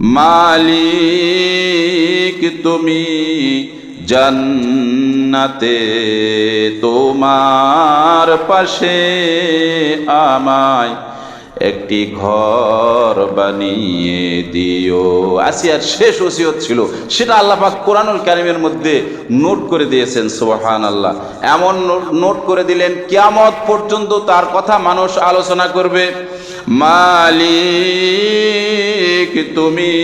মালিক, তুমি জান্নাতে, তোমার পাশে আমায় একটি ঘর বানিয়ে দিও। আসিয়ার শেষ ওসিয়ত ছিল, সেটা আল্লাহ পাক কোরআনুল কারিমের মধ্যে নোট করে দিয়েছেন সোহান আল্লাহ এমন নোট- নোট করে দিলেন, কিয়ামত পর্যন্ত তার কথা মানুষ আলোচনা করবে। মালিক তুমি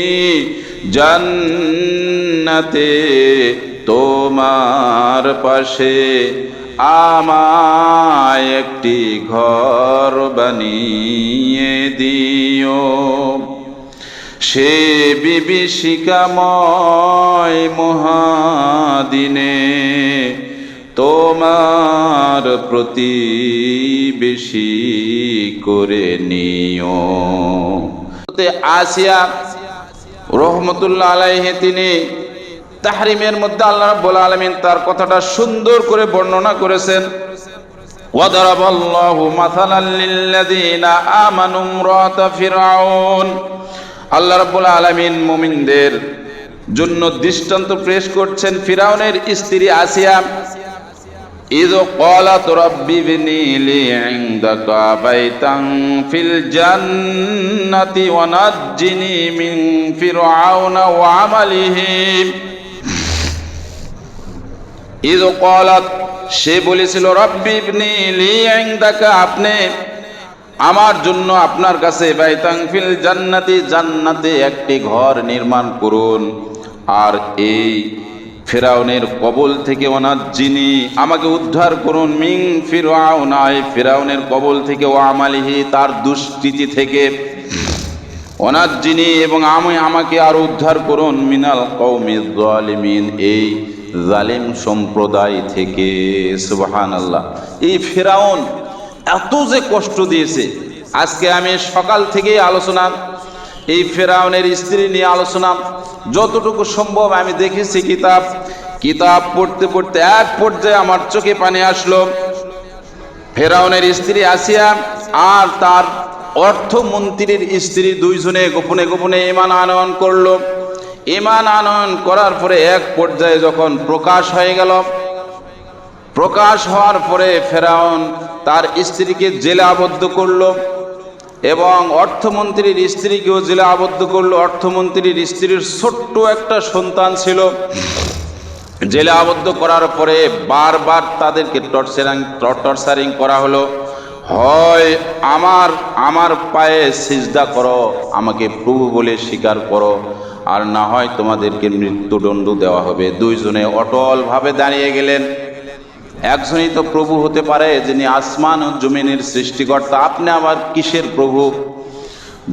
জান্নাতে তোমার পাশে আমায় একটি ঘর বানিয়ে দিও। সে বিভীষিকাময় মহাদিনে তোমার প্রতিবেশী করে নিও আসিয়া রহমতুল্লাহ আলাইহে তিনি তাহরিমের মধ্যে আল্লাহ রাব্বুল আলামিন তার কথাটা সুন্দর করে বর্ণনা করেছেন وضرب الله مثلا للذين آمنوا امرأة فرعون আল্লাহ রাব্বুল আলামিন মুমিনদের জন্য দৃষ্টান্ত পেশ করছেন ফিরাউনের স্ত্রী আসিয়া إذ قالت رب ابن لي عندك بيتا في الجنة ونجني من فرعون وعمله إذ قالت সে বলেছিল রব্বি ইবনি লি ইনদাকা আপনি আমার জন্য আপনার কাছে বাইতাং ফিল জান্নাতি জান্নাতে একটি ঘর নির্মাণ করুন আর এই ফেরাউনের কবল থেকে ওনার যিনি, আমাকে উদ্ধার করুন মিং ফিরাউনাই ফেরাউনের কবল থেকে ও আমালিহি তার দুষ্কৃতি থেকে। ওনার যিনি এবং আমি, আমাকে আর উদ্ধার করুন মিনাল কৌমি জালিমিন এই জালিম সম্প্রদায় থেকে। সুবাহান আল্লাহ এই ফেরাউন এত যে কষ্ট দিয়েছে। আজকে আমি সকাল থেকেই আলোচনা এই ফেরাউনের স্ত্রী নিয়ে আলোচনা। যতটুকু সম্ভব আমি দেখেছি কিতাব। কিতাব পড়তে পড়তে এক পর্যায়ে আমার চোখে পানি আসলো। ফেরাউনের স্ত্রী আসিয়া আর তার অর্থমন্ত্রীর স্ত্রী দুইজনে গোপনে গোপনে ইমান আনয়ন করল। ইমান আনয়ন করার পরে এক পর্যায়ে যখন প্রকাশ হয়ে গেল, প্রকাশ হওয়ার পরে ফেরাউন তার স্ত্রীকে জেলে আবদ্ধ করল। এবং অর্থমন্ত্রীর স্ত্রীকেও জেলে আবদ্ধ করল। অর্থমন্ত্রীর স্ত্রীর ছোট্ট একটা সন্তান ছিল। জেলে আবদ্ধ করার পরে বারবার তাদেরকে টর্চারিং টর্চারিং করা হলো। হয়, আমার আমার পায়ে সিজদা করো, আমাকে প্রভু বলে স্বীকার করো, আর না হয় তোমাদেরকে মৃত্যুদণ্ড দেওয়া হবে। দুইজনে অটলভাবে দাঁড়িয়ে গেলেন। একজনই তো প্রভু হতে পারে, যিনি আসমান ও জমিনের সৃষ্টিকর্তা। আপনি আবার কিসের প্রভু?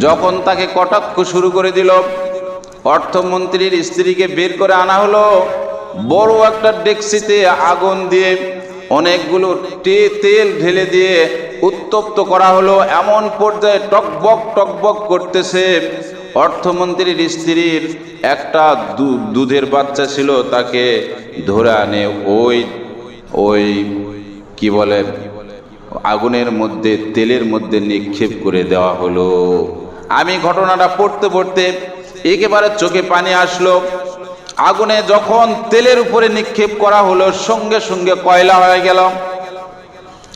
যখন তাকে কটাক্ষ শুরু করে দিল, অর্থমন্ত্রীর স্ত্রীকে বের করে আনা হলো, বড় একটা ডেক্সিতে আগুন দিয়ে অনেকগুলো তেল ঢেলে দিয়ে উত্তপ্ত করা হলো। এমন পর্যায়ে টকবক টকবক করতেছে অর্থমন্ত্রীর স্ত্রীর একটা দুধের বাচ্চা ছিল, তাকে ধরে আনে। ওই ওই, কি বলে, আগুনের মধ্যে, তেলের মধ্যে নিক্ষেপ করে দেওয়া হলো। আমি ঘটনাটা পড়তে পড়তে একেবারে চোখে পানি আসলো। আগুনে যখন তেলের উপরে নিক্ষেপ করা হলো, সঙ্গে সঙ্গে কয়লা হয়ে গেল।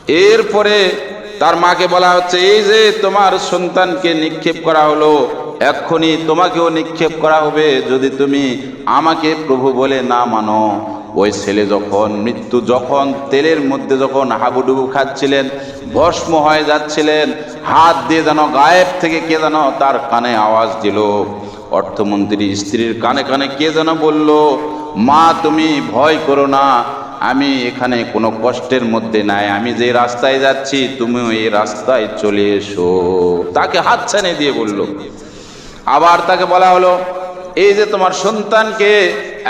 এরপরে তার মাকে বলা হচ্ছে, এই যে তোমার সন্তানকে নিক্ষেপ করা হলো, এক্ষুনি তোমাকেও নিক্ষেপ করা হবে যদি তুমি আমাকে প্রভু বলে না মানো। ওই ছেলে যখন মৃত্যু, যখন তেলের মধ্যে যখন হাবুডুবু খাচ্ছিলেন, ভস্ম হয়ে যাচ্ছিলেন, হাত দিয়ে যেন গায়েব থেকে কে যেন তার কানে আওয়াজ দিল। অর্থমন্ত্রী স্ত্রীর কানে কানে কে যেন বলল, মা, তুমি ভয় করো না, আমি এখানে কোনো কষ্টের মধ্যে নাই, আমি যে রাস্তায় যাচ্ছি, তুমিও এই রাস্তায় চলে এসো। তাকে হাত ছানে দিয়ে বলল। আবার তাকে বলা হলো, এই যে তোমার সন্তানকে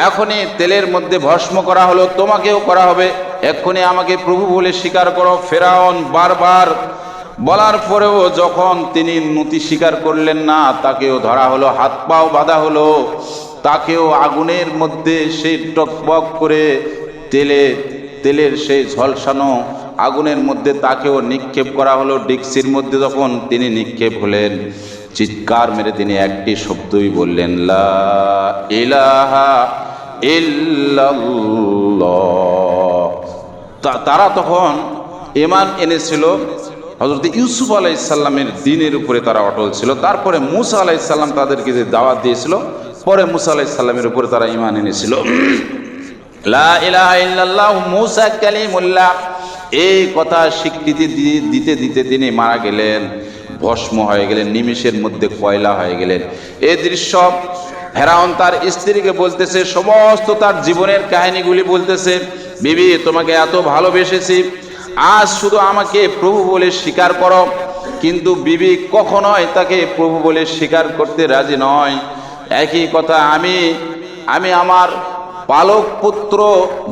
এখনই তেলের মধ্যে ভস্ম করা হলো, তোমাকেও করা হবে। এক্ষুনি আমাকে প্রভু বলে স্বীকার করো। ফেরাউন বারবার বলার পরেও যখন তিনি নতি স্বীকার করলেন না, তাকেও ধরা হলো, হাত পাও বাঁধা হলো। তাকেও আগুনের মধ্যে সেই টকবক করে তেলে, তেলের সেই ঝলসানো আগুনের মধ্যে তাকেও নিক্ষেপ করা হলো। ডিক্সির মধ্যে যখন তিনি নিক্ষেপ হলেন চিৎকার মেরে তিনি একটি শব্দই বললেন, লা তারা তখন ইমান এনেছিল। হজরত ইউসুফ আলাইসাল্লামের দিনের উপরে তারা অটল ছিল। তারপরে মুসা আলাইসাল্লাম তাদেরকে যে দাওয়াত দিয়েছিল, পরে মুসা আলাইসাল্লামের উপরে তারা ইমান এনেছিল। মুসা এই কথা স্বীকৃতি দিতে দিতে তিনি মারা গেলেন। ভস্ম হয়ে গেলেন নিমিষের মধ্যে কয়লা হয়ে গেলেন এ দৃশ্য ফেরাউন তার স্ত্রীকে বলতেছে, সমস্ত তার জীবনের কাহিনীগুলি বলতেছে, বিবি, তোমাকে এত ভালোবেসেছি, আজ শুধু আমাকে প্রভু বলে স্বীকার করো। কিন্তু বিবি কখনোই তাকে প্রভু বলে স্বীকার করতে রাজি নয়। একই কথা, আমি আমি আমার পালক পুত্র,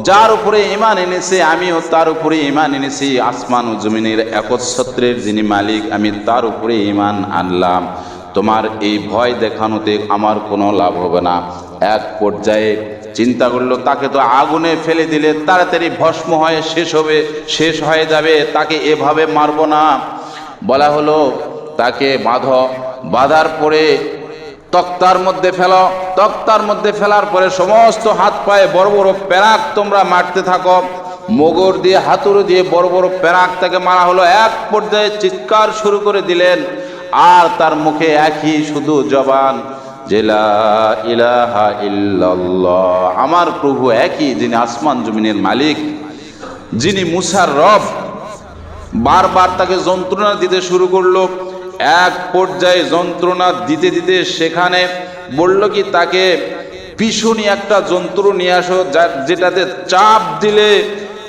যার উপরে ইমান এনেছে, আমিও তার উপরে ইমান এনেছি। আসমান ও জমিনের একচ্ছত্রের যিনি মালিক, আমি তার উপরে ইমান আনলাম। তোমার এই ভয় দেখানোতে আমার কোনো লাভ হবে না। এক পর্যায়ে চিন্তা করল, তাকে তো আগুনে ফেলে দিলে তাড়াতাড়ি ভস্ম হয়ে শেষ হবে, শেষ হয়ে যাবে, তাকে এভাবে মারবো না। বলা হলো, তাকে বাঁধ। বাঁধার পরে তক্তার মধ্যে ফেলো। তক্তার মধ্যে ফেলার পরে সমস্ত হাত পায়ে বড় বড় প্যারাক তোমরা মারতে থাকো। মোগর দিয়ে, হাতুড়ি দিয়ে বড় বড় প্যারাক তাকে মারা হলো। এক পর্যায়ে চিৎকার শুরু করে দিলেন। আর তার মুখে একই শুধু জবান জেলা ইলাহা আমার প্রভু একই, যিনি আসমান জমিনের মালিক, যিনি মুসার রব। বারবার তাকে যন্ত্রণা দিতে শুরু করল। এক পর্যায়ে যন্ত্রণা দিতে দিতে সেখানে বলল কি, তাকে পিছনি একটা যন্ত্র নিয়ে আসো যেটাতে চাপ দিলে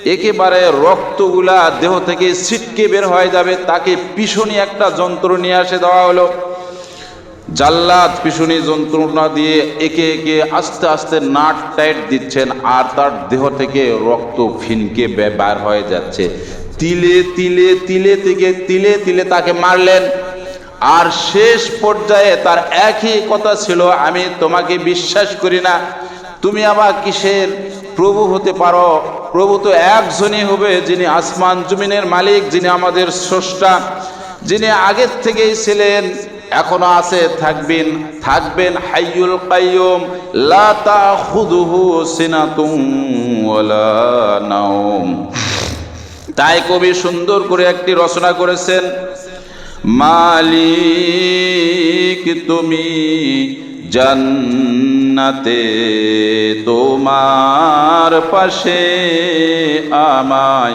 একেবারে রক্তগুলা দেহ থেকে ছিটকে বের হয়ে যাবে। তাকে পিছনি একটা যন্ত্র নিয়ে আসে দেওয়া হলো। জাল্লাদ পিছনে যন্ত্রণা দিয়ে একে একে আস্তে আস্তে নাট টাইট দিচ্ছেন আর তার দেহ থেকে রক্ত ফিনকে বার হয়ে যাচ্ছে। তিলে তিলে তিলে থেকে তিলে তিলে তাকে মারলেন। আর শেষ পর্যায়ে তার একই কথা ছিল, আমি তোমাকে বিশ্বাস করি না। তুমি আবার কিসের প্রভু হতে পারো? প্রভু তো একজনই হবে, যিনি আসমান জমিনের মালিক, যিনি আমাদের স্রষ্টা, যিনি আগের থেকেই ছিলেন, এখনও আছে, থাকবেন থাকবেন হাইয়ুল কাইয়ুম। লা তাখুযুহু সিনাতুন ওয়ালা নাওম। তাই কবি সুন্দর করে একটি রচনা করেছেন। মালিক, তুমি জান্নাতে, তোমার পাশে আমায়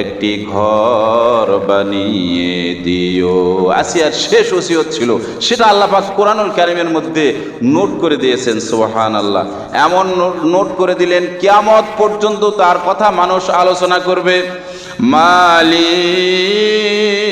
একটি ঘর বানিয়ে দিও। আসিয়ার শেষ ওসিয়ত ছিল, সেটা আল্লাহ পাক কোরআনুল কারিমের মধ্যে নোট করে দিয়েছেন সোহান আল্লাহ এমন নোট- করে দিলেন, কিয়ামত পর্যন্ত তার কথা মানুষ আলোচনা করবে। মালিক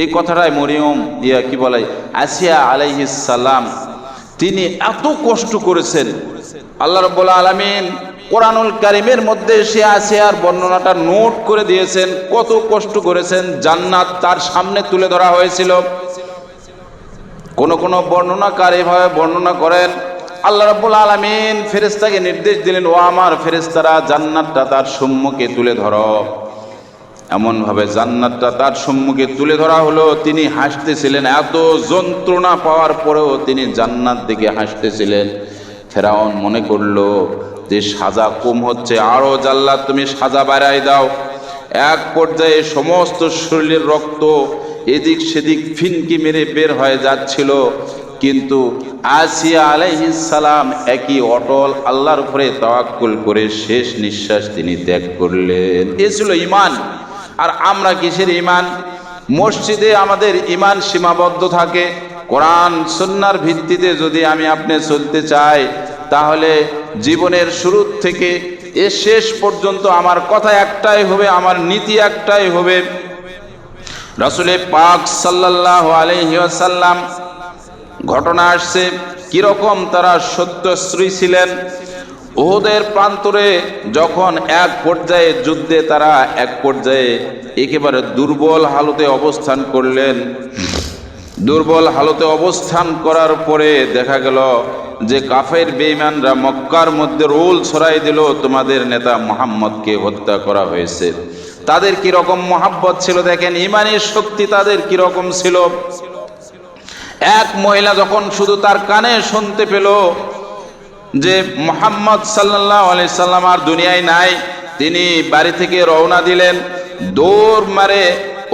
এই কথাটাই মরিয়ম ইয়া কি বলে? আসিয়া আলাইহিস সালাম, তিনি এত কষ্ট করেছেন। আল্লাহ রব্বুল আলামিন কোরআনুল কারিমের মধ্যে সে আসিয়ার বর্ণনাটা নোট করে দিয়েছেন, কত কষ্ট করেছেন, জান্নাত তার সামনে তুলে ধরা হয়েছিল। কোন কোন বর্ণনাকার এভাবে বর্ণনা করেন, আল্লাহ রাব্বুল আলামিন ফেরেশতাকে নির্দেশ দিলেন, ও আমার ফেরেশতারা, জান্নাতটা তার সম্মুখে তুলে ধরো। এমনভাবে জান্নাতটা তার সম্মুখে তুলে ধরা হলো। তিনি হাসতেছিলেন, এত যন্ত্রণা পাওয়ার পরেও তিনি জান্নাত দিকে হাসতেছিলেন। ফেরাউন মনে করল, যে সাজা কম হচ্ছে আরও জাল্লাত তুমি সাজা বাড়াই দাও। এক পর্যায়ে সমস্ত শরীরের রক্ত এদিক সেদিক ফিনকি মেরে বের হয়ে যাচ্ছিল। কিন্তু আসিয়া সালাম একই অটল আল্লাহর উপরে তাওয়াক্কুল করে শেষ নিঃশ্বাস তিনি ত্যাগ করলেন। এ ছিল ইমান আর আমরা কিসের ইমান মসজিদে আমাদের ইমান সীমাবদ্ধ থাকে। কোরআন, সুন্নার ভিত্তিতে যদি আমি আপনি চলতে চাই, তাহলে জীবনের শুরু থেকে এ শেষ পর্যন্ত আমার কথা একটাই হবে, আমার নীতি একটাই হবে। রসুলে পাক সাল্লাল্লাহু আলাইহি ওয়াসাল্লাম, ঘটনা আসছে, কীরকম তারা সত্যশ্রী ছিলেন? ওদের প্রান্তরে যখন এক পর্যায়ে যুদ্ধে তারা এক পর্যায়ে একেবারে দুর্বল হালতে অবস্থান করলেন। দুর্বল হালতে অবস্থান করার পরে দেখা গেল যে কাফের বেঈমানরা মক্কার মধ্যে রোল ছড়াই দিল, তোমাদের নেতা মোহাম্মদকে হত্যা করা হয়েছে। তাদের কি রকম মহাব্বত ছিল দেখেন, ইমানের শক্তি তাদের কি রকম ছিল। এক মহিলা যখন শুধু তার কানে শুনতে পেল যে মোহাম্মদ সাল্লাহ আলি সাল্লাম আর দুনিয়ায় নাই, তিনি বাড়ি থেকে রওনা দিলেন, দৌড় মারে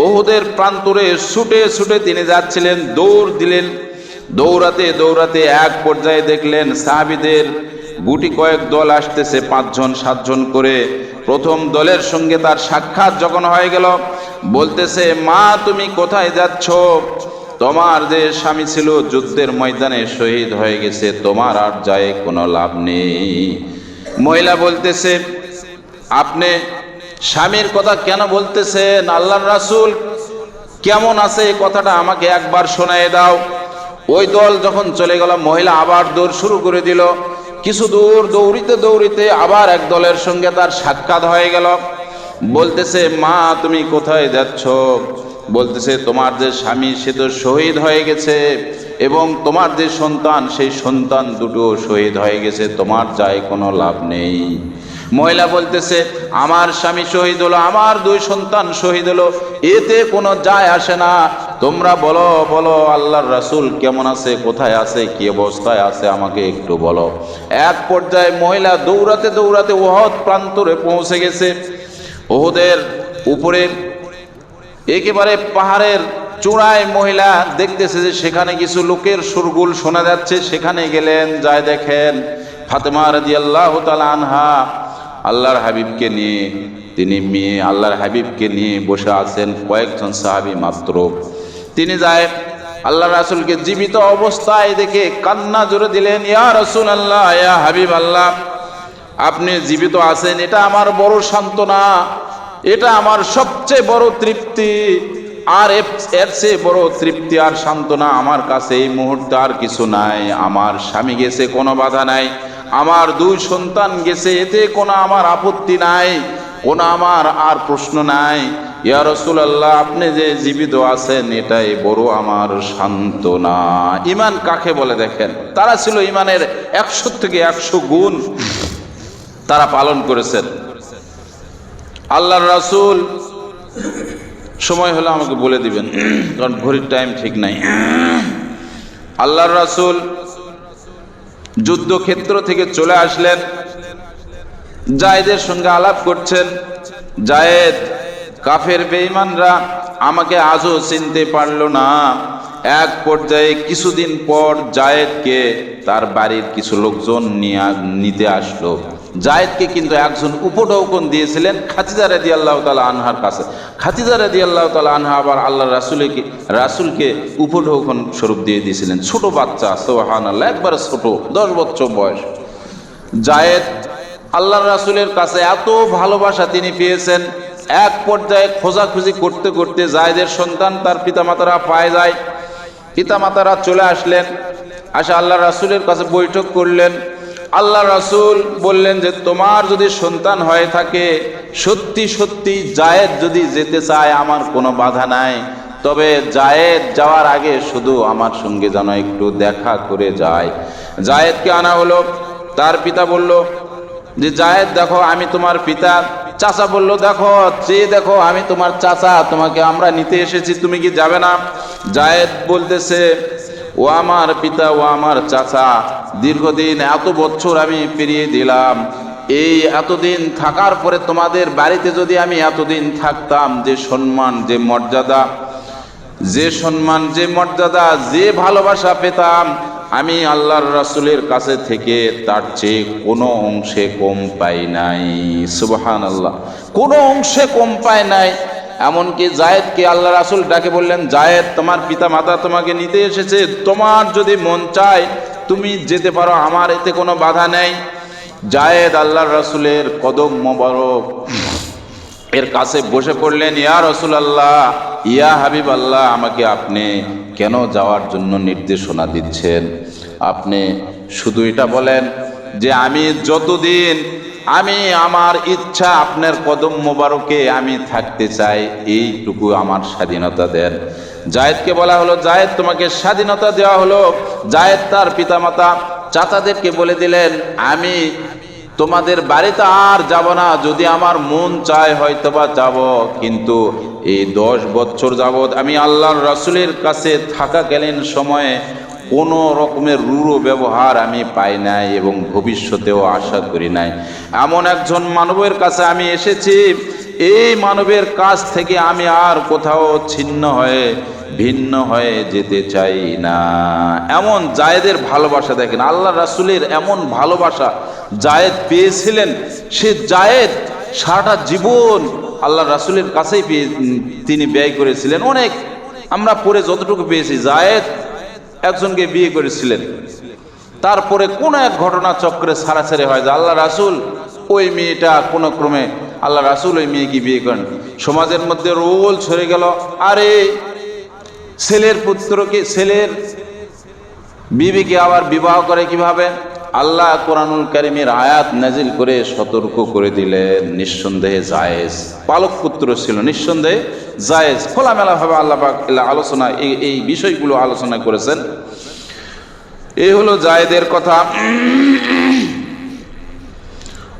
ওহুদের প্রান্তরে ছুটে ছুটে তিনি যাচ্ছিলেন, দৌড় দিলেন। দৌড়াতে দৌড়াতে এক পর্যায়ে দেখলেন সাহাবিদের গুটি কয়েক দল আসতেছে, পাঁচজন, সাতজন করে। প্রথম দলের সঙ্গে তার সাক্ষাৎ যখন হয়ে গেল, বলতেছে, মা, তুমি কোথায় যাচ্ছ? তোমার যে স্বামী ছিল যুদ্ধের ময়দানে শহীদ হয়ে গেছে, তোমার আর যায় কোনো লাভ নেই। মহিলা বলতেছে, আপনি স্বামীর কথা কেন বলতেছেন? আল্লাহর রাসুল কেমন আছে? এই কথাটা আমাকে একবার শোনায় দাও। ওই দল যখন চলে গেল, মহিলা আবার দৌড় শুরু করে দিল। কিছু দূর দৌড়িতে দৌড়িতে আবার এক দলের সঙ্গে তার সাক্ষাৎ হয়ে গেল। বলতেছে, মা, তুমি কোথায় যাচ্ছ? বলতেছে, তোমার যে স্বামী, সে তো শহীদ হয়ে গেছে এবং তোমার যে সন্তান, সেই সন্তান দুটো শহীদ হয়ে গেছে, তোমার যায় কোনো লাভ নেই। মহিলা বলতেছে, আমার স্বামী শহীদ হলো, আমার দুই সন্তান শহীদ হলো, এতে কোনো যায় আসে না। তোমরা বলো বলো, আল্লাহর রাসূল কেমন আছে, কোথায় আছে, কি অবস্থায় আছে, আমাকে একটু বলো। এক পর্যায়ে মহিলা দৌড়াতে দৌড়াতে ওহদ প্রান্তরে পৌঁছে গেছে। ওহদের উপরে একেবারে পাহাড়ের চূড়ায় মহিলা দেখতেছে যে সেখানে কিছু লোকের সুরগুল শোনা যাচ্ছে, সেখানে গেলেন, যায় দেখেন ফাতেমা রাজি আল্লাহ আনহা আল্লাহর হাবিবকে নিয়ে, তিনি মেয়ে, আল্লাহর হাবিবকে নিয়ে বসে আছেন কয়েকজন সাহাবি মাত্র। তিনি যায় আল্লাহ রাসুলকে জীবিত অবস্থায় দেখে কান্না জোরে দিলেন, ইয়া রসুল আল্লাহ ইয়া হাবিব আল্লাহ আপনি জীবিত আছেন, এটা আমার বড় সান্ত্বনা। এটা আমার সবচেয়ে বড় তৃপ্তি, আর এর- চেয়ে বড় তৃপ্তি আর সান্ত্বনা আমার কাছে এই মুহূর্তে আর কিছু নাই। আমার স্বামী গেছে, কোনো বাধা নাই। আমার দুই সন্তান গেছে, এতে কোনো আমার আপত্তি নাই, কোনো আমার আর প্রশ্ন নাই। ইয়া রসুলাল্লাহ, আপনি যে জীবিত আছেন, এটাই বড় আমার সান্ত্বনা। ইমান কাকে বলে দেখেন? তারা ছিল ইমানের একশো থেকে একশো গুণ তারা পালন করেছেন। আল্লাহর রাসূল, সময় হলে আমাকে বলে দিবেন, কারণ ঘড়ির টাইম ঠিক নাই। আল্লাহর রাসূল যুদ্ধক্ষেত্র থেকে চলে আসলেন। জায়েদের সঙ্গে আলাপ করছেন। জায়েদ, কাফের বেঈমানরা আমাকে আজও চিনতে পারল না। এক পর্যায়ে কিছুদিন পর জায়েদকে তার বাড়ির কিছু লোকজন নিয়ে নিতে আসলো। জায়েদকে কিন্তু একজন উপঢৌকন দিয়েছিলেন খাতিজা রাদি আল্লাহ তালা আনহার কাছে। খাতিজা রাদি আল্লাহ তালা আনহা আবার আল্লাহ রাসুলকে রাসুলকে উপঢৌকন স্বরূপ দিয়ে দিয়েছিলেন। ছোট বাচ্চা সোহান আল্লাহ একবারে ছোট, দশ বছর বয়স। জায়েদ আল্লাহ রাসুলের কাছে এত ভালোবাসা তিনি পেয়েছেন। এক পর্যায়ে খোঁজাখুঁজি করতে করতে জায়েদের সন্তান তার পিতামাতারা পায় যায়। পিতামাতারা চলে আসলেন। আসে আল্লাহ রাসুলের কাছে বৈঠক করলেন। আল্লাহ রাসুল বললেন যে তোমার যদি সন্তান হয়ে থাকে, সত্যি সত্যি জায়েদ যদি যেতে চায়, আমার কোনো বাধা নাই। তবে জায়েদ যাওয়ার আগে শুধু আমার সঙ্গে যেন একটু দেখা করে যায়। জায়েদকে আনা হলো, তার পিতা বলল, যে জায়েদ, দেখো, আমি তোমার পিতা। চাচা বলল, দেখো চেয়ে দেখো, আমি তোমার চাচা, তোমাকে আমরা নিতে এসেছি, তুমি কি যাবে না? জায়েদ বলতেছে ও আমার পিতা ও আমার চাচা, দীর্ঘদিন এত বছর আমি পেরিয়ে দিলাম। এই এতদিন থাকার পরে তোমাদের বাড়িতে যদি আমি এতদিন থাকতাম, যে সম্মান, যে মর্যাদা, যে সম্মান, যে মর্যাদা, যে ভালোবাসা পেতাম, আমি আল্লাহর রাসূলের কাছে থেকে তার চেয়ে কোনো অংশে কম পাই নাই। সুবহান আল্লাহ কোনো অংশে কম পায় নাই। এমনকি জায়েদকে আল্লাহ রাসূল ডাকে বললেন, জায়েদ, তোমার পিতা মাতা তোমাকে নিতে এসেছে। তোমার যদি মন চায়, তুমি যেতে পারো। আমার এতে কোনো বাধা নেই। জায়েদ আল্লাহর রাসূলের কদম মোবারক। এর কাছে বসে পড়লেন, ইয়া রসুল আল্লাহ ইয়া হাবিব আল্লাহ আমাকে আপনি কেন যাওয়ার জন্য নির্দেশনা দিচ্ছেন? আপনি শুধু এটা বলেন যে আমি যতদিন আমি আমার ইচ্ছা আপনার কদম মোবারকে আমি থাকতে চাই, এইটুকু আমার স্বাধীনতা দেন। জায়েদকে বলা হলো, জায়েদ, তোমাকে স্বাধীনতা দেওয়া হলো। জায়েদ তার পিতামাতা চাচাদেরকে বলে দিলেন, আমি তোমাদের বাড়িতে আর যাব না, যদি আমার মন চায় হয়তো বা যাব, কিন্তু এই দশ বছর যাবৎ আমি আল্লাহর রাসুলের কাছে থাকাকালীন সময়ে কোনো রকমের রূঢ় ব্যবহার আমি পাই নাই এবং ভবিষ্যতেও আশা করি নাই। এমন একজন মানবের কাছে আমি এসেছি, এই মানবের কাছ থেকে আমি আর কোথাও ছিন্ন হয়ে, ভিন্ন হয়ে যেতে চাই না। এমন জায়েদের ভালোবাসা দেখেন, আল্লাহ রাসুলের এমন ভালোবাসা জায়েদ পেয়েছিলেন, সে জায়েদ সারাটা জীবন আল্লাহ রাসুলের কাছেই তিনি ব্যয় করেছিলেন। অনেক আমরা পরে যতটুকু পেয়েছি, জায়েদ একজনকে বিয়ে করেছিলেন। তারপরে কোন এক ঘটনা চক্রে ছাড়াছাড়ি হয় যে আল্লাহ রাসুল, ওই মেয়েটা কোনো ক্রমে আল্লাহ রাসুল ওই মেয়েকে বিয়ে করেন। সমাজের মধ্যে রোল ছড়ে গেল। আরে, ছেলের পুত্রকে, ছেলের বিবিকে আবার বিবাহ করে কীভাবে? আল্লাহ কোরআনুল কারিমের আয়াত নাজিল করে সতর্ক করে দিলেন। নিঃসন্দেহে জায়েজ। পালক পুত্র ছিল, নিঃসন্দেহে জায়েজ। খোলামেলাভাবে আল্লাহ আলোচনা, এই এই বিষয়গুলো আলোচনা করেছেন। এই হলো জায়েদের কথা।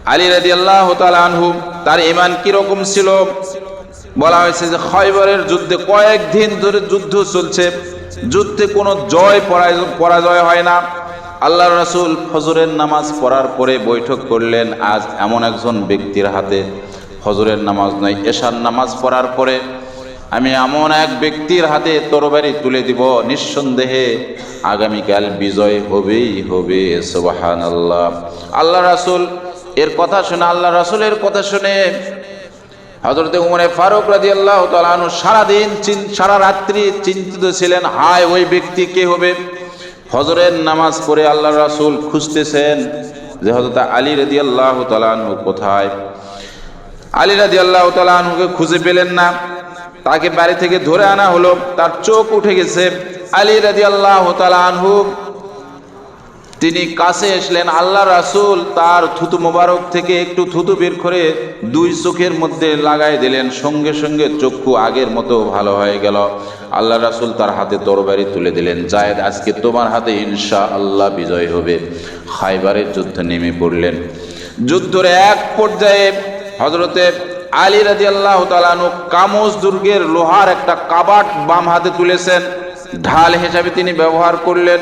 আলী রাজি আল্লাহ আনহু, তার ইমান কীরকম ছিল? বলা হয়েছে যে খয়বরের যুদ্ধে কয়েকদিন ধরে যুদ্ধ চলছে। যুদ্ধে কোনো জয় পরাজয় হয় না। আল্লাহ রাসুল ফজরের নামাজ পড়ার পরে বৈঠক করলেন আজ এমন একজন ব্যক্তির হাতে। ফজরের নামাজ নয়, এশার নামাজ পড়ার পরে আমি এমন এক ব্যক্তির হাতে তরবারি তুলে দিব, নিঃসন্দেহে আগামীকাল বিজয় হবেই হবে সোবাহান আল্লাহ আল্লাহ রাসূল এর কথা শুনে আল্লাহ রাসূলের কথা শুনে হজরত উমরে ফারুক রাজি আল্লাহ তালু সারাদিন চিন- সারা রাত্রি চিন্তিত ছিলেন, হায় ওই ব্যক্তি কে হবে? হজরের নামাজ পড়ে আল্লাহ রাসুল খুঁজতেছেন যে হজরত আলী রদি আল্লাহ তালু কোথায়? আলী রাজি আল্লাহ তালুকে খুঁজে পেলেন না। তাকে বাড়ি থেকে ধরে আনা হলো। তার চোখ উঠে গেছে। আলী রাজি আল্লাহ তালু তিনি কাছে আসলেন আল্লাহ রাসূল তার থুতু মোবারক থেকে একটু থুতু বের করে দুই চোখের মধ্যে লাগাই দিলেন, সঙ্গে সঙ্গে চক্ষু আগের মতো ভালো হয়ে গেল। আল্লাহ রাসূল তার হাতে তরবারি তুলে দিলেন, জায়েদ, আজকে তোমার হাতে ইনশা আল্লাহ বিজয় হবে। খাইবারের যুদ্ধে নেমে পড়লেন। যুদ্ধের এক পর্যায়ে হজরতে আলী রাজি আল্লাহ তালানু কামস দুর্গের লোহার একটা কাবাট বাম হাতে তুলেছেন। ঢাল হিসাবে তিনি ব্যবহার করলেন।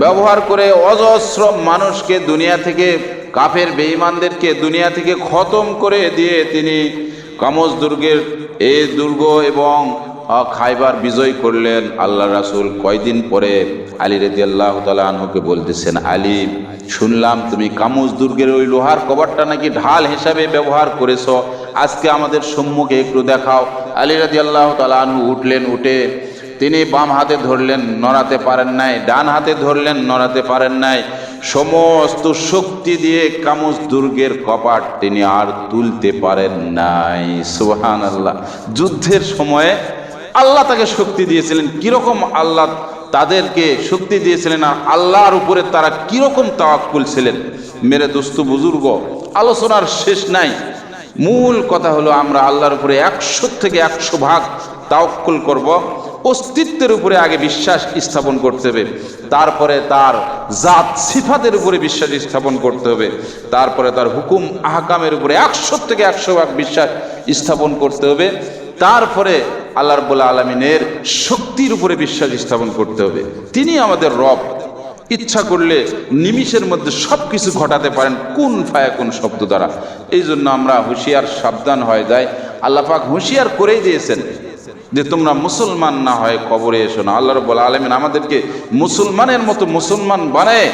ব্যবহার করে অজস্র মানুষকে দুনিয়া থেকে, কাফের বেঈমানদেরকে দুনিয়া থেকে খতম করে দিয়ে তিনি কামজ দুর্গের এই দুর্গ এবং খাইবার বিজয় করলেন আল্লাহ রাসুল। কয়দিন পরে আলী রেদি আল্লাহ আনহুকে বলতেছেন, আলী, শুনলাম তুমি কামুজ দুর্গের ওই লোহার কভারটা নাকি ঢাল হিসাবে ব্যবহার করেছ। আজকে আমাদের সম্মুখে একটু দেখাও। আলী রাজি আল্লাহ আনহু উঠলেন, উঠে তিনি বাম হাতে ধরলেন, নড়াতে পারেন নাই, ডান হাতে ধরলেন, নড়াতে পারেন নাই। সমস্ত শক্তি দিয়ে কামুজ দুর্গের কপাট তিনি আর তুলতে পারেন নাই। সুহান আল্লাহ যুদ্ধের সময়ে আল্লাহ তাকে শক্তি দিয়েছিলেন। কীরকম আল্লাহ তাদেরকে শক্তি দিয়েছিলেন আর আল্লাহর উপরে তারা কীরকম তাওয়াক্কুল ছিলেন? মেরে দোস্ত বুজুর্গ, আলোচনার শেষ নাই। মূল কথা হলো আমরা আল্লাহর উপরে একশো থেকে একশো ভাগ তাওয়াক্কুল করব। অস্তিত্বের উপরে আগে বিশ্বাস স্থাপন করতে হবে। তারপরে তার জাত সিফাতের উপরে বিশ্বাস স্থাপন করতে হবে। তারপরে তার হুকুম আহকামের উপরে একশো থেকে একশো ভাগ বিশ্বাস স্থাপন করতে হবে। তারপরে আল্লাহ রব্বুল আলমিনের শক্তির উপরে বিশ্বাস স্থাপন করতে হবে। তিনি আমাদের রব। ইচ্ছা করলে নিমিষের মধ্যে সব কিছু ঘটাতে পারেন কোন ফায়া, কোন শব্দ দ্বারা। এই জন্য আমরা হুঁশিয়ার সাবধান হয়ে যায় আল্লাহ পাক হুঁশিয়ার করেই দিয়েছেন। যে তোমরা মুসলমান না হয় কবরে এসো না। আল্লাহ রব্বুল আলমিন আমাদেরকে মুসলমানের মতো মুসলমান বানায়।